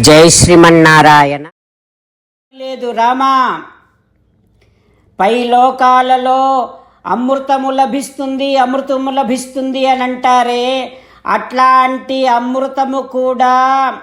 జై శ్రీమన్నారాయణ. లేదు రామా. పై లోకాలలో అమృతము లభిస్తుంది అమృతము లభిస్తుంది అని అంటారే. అట్లాంటి అమృతము కూడా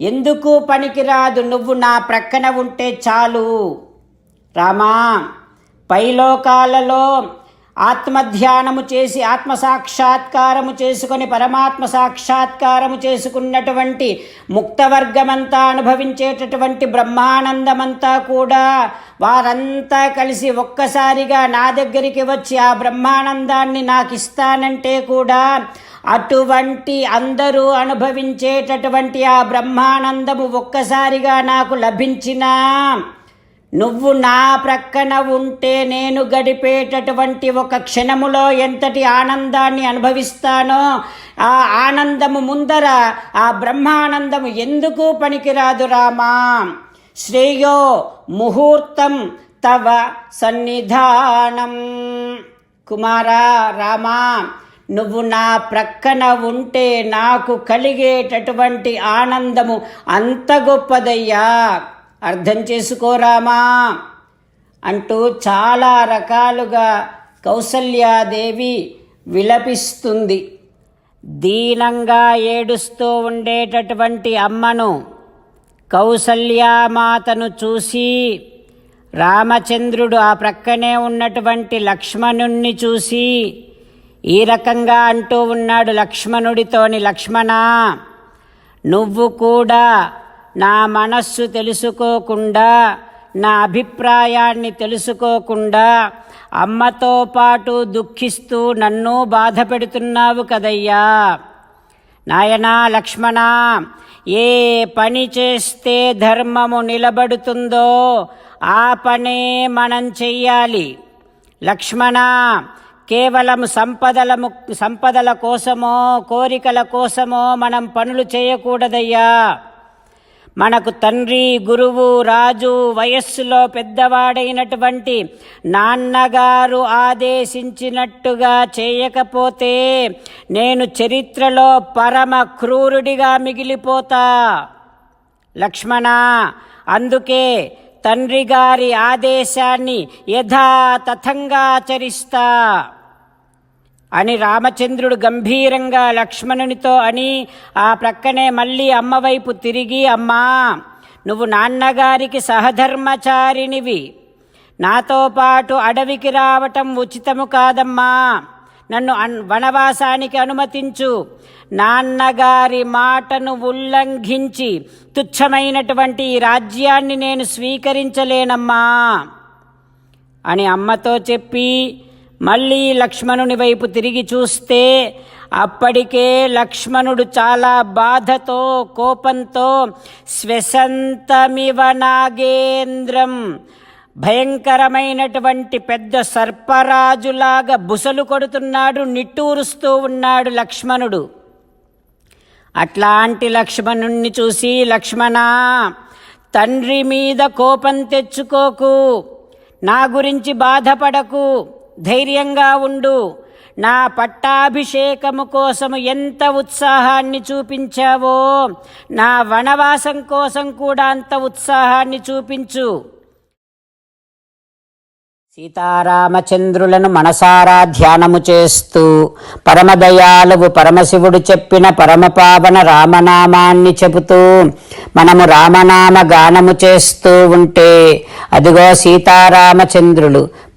ఎందుకు పనికిరాదు? నువ్వు నా ప్రక్కన ఉంటే చాలు. రామా పైలోకాలలో ఆత్మధ్యానము చేసి ఆత్మ సాక్షాత్కారము చేసుకొని పరమాత్మ సాక్షాత్కారము చేసుకున్నటువంటి ముక్తవర్గమంతా అనుభవించేటటువంటి బ్రహ్మానందమంతా కూడా వారంతా కలిసి ఒక్కసారిగా నా దగ్గరికి వచ్చి ఆ బ్రహ్మానందాన్ని నాకు ఇస్తానంటే కూడా అటువంటి అందరూ అనుభవించేటటువంటి ఆ బ్రహ్మానందము ఒక్కసారిగా నాకు లభించినా నువ్వు నా ప్రక్కన ఉంటే నేను గడిపేటటువంటి ఒక క్షణములో ఎంతటి ఆనందాన్ని అనుభవిస్తానో ఆ ఆనందము ముందర ఆ బ్రహ్మానందము ఎందుకు పనికిరాదు రామా? శ్రేయో ముహూర్తం తవ సన్నిధానం. కుమారా రామా నువ్వు నా ప్రక్కన ఉంటే నాకు కలిగేటటువంటి ఆనందము అంత గొప్పదయ్యా. అర్థం చేసుకోరామా అంటూ చాలా రకాలుగా కౌసల్యాదేవి విలపిస్తుంది. దీనంగా ఏడుస్తూ ఉండేటటువంటి అమ్మను కౌసల్యామాతను చూసి రామచంద్రుడు ఆ ప్రక్కనే ఉన్నటువంటి లక్ష్మణుణ్ణి చూసి ఈ రకంగా అంటూ ఉన్నాడు లక్ష్మణుడితోని లక్ష్మణ నువ్వు కూడా నా మనస్సు తెలుసుకోకుండా నా అభిప్రాయాన్ని తెలుసుకోకుండా అమ్మతో పాటు దుఃఖిస్తూ నన్ను బాధ పెడుతున్నావు కదయ్యా. నాయనా లక్ష్మణ ఏ పని చేస్తే ధర్మము నిలబడుతుందో ఆ పనే మనం చెయ్యాలి. లక్ష్మణ కేవలం సంపదల సంపదల కోసమో కోరికల కోసమో మనం పనులు చేయకూడదయ్యా. మనకు తండ్రి గురువు రాజు వయస్సులో పెద్దవాడైనటువంటి నాన్నగారు ఆదేశించినట్టుగా చేయకపోతే నేను చరిత్రలో పరమ క్రూరుడిగా మిగిలిపోతా. లక్ష్మణ అందుకే తండ్రి గారి ఆదేశాన్ని యథాతథంగా ఆచరిస్తా. అని రామచంద్రుడు గంభీరంగా లక్ష్మణునితో అని ఆ ప్రక్కనే మళ్ళీ అమ్మవైపు తిరిగి అమ్మా నువ్వు నాన్నగారికి సహధర్మచారినివి. నాతో పాటు అడవికి రావటం ఉచితము కాదమ్మా. నన్ను అన్ వనవాసానికి అనుమతించు. నాన్నగారి మాటను ఉల్లంఘించి తుచ్చమైనటువంటి ఈ రాజ్యాన్ని నేను స్వీకరించలేనమ్మా. అని అమ్మతో చెప్పి మళ్ళీ లక్ష్మణుని వైపు తిరిగి చూస్తే అప్పటికే లక్ష్మణుడు చాలా బాధతో కోపంతో శ్వసంతమివ నాగేంద్రం భయంకరమైనటువంటి పెద్ద సర్పరాజులాగా బుసలు కొడుతున్నాడు నిట్టూరుస్తూ ఉన్నాడు లక్ష్మణుడు. అట్లాంటి లక్ష్మణుణ్ణి చూసి లక్ష్మణ తండ్రి మీద కోపం తెచ్చుకోకు నా గురించి బాధపడకు ధైర్యంగా ఉండు. నా పట్టాభిషేకము కోసము ఎంత ఉత్సాహాన్ని చూపించావో నా వనవాసం కోసం కూడా అంత ఉత్సాహాన్ని చూపించు. సీతారామచంద్రులను మనసారా ధ్యానము చేస్తూ పరమదయాలువు పరమశివుడు చెప్పిన పరమపావన రామనామాన్ని చెబుతూ మనము రామనామ గానము చేస్తూ ఉంటే అదిగో సీతారామచంద్రులు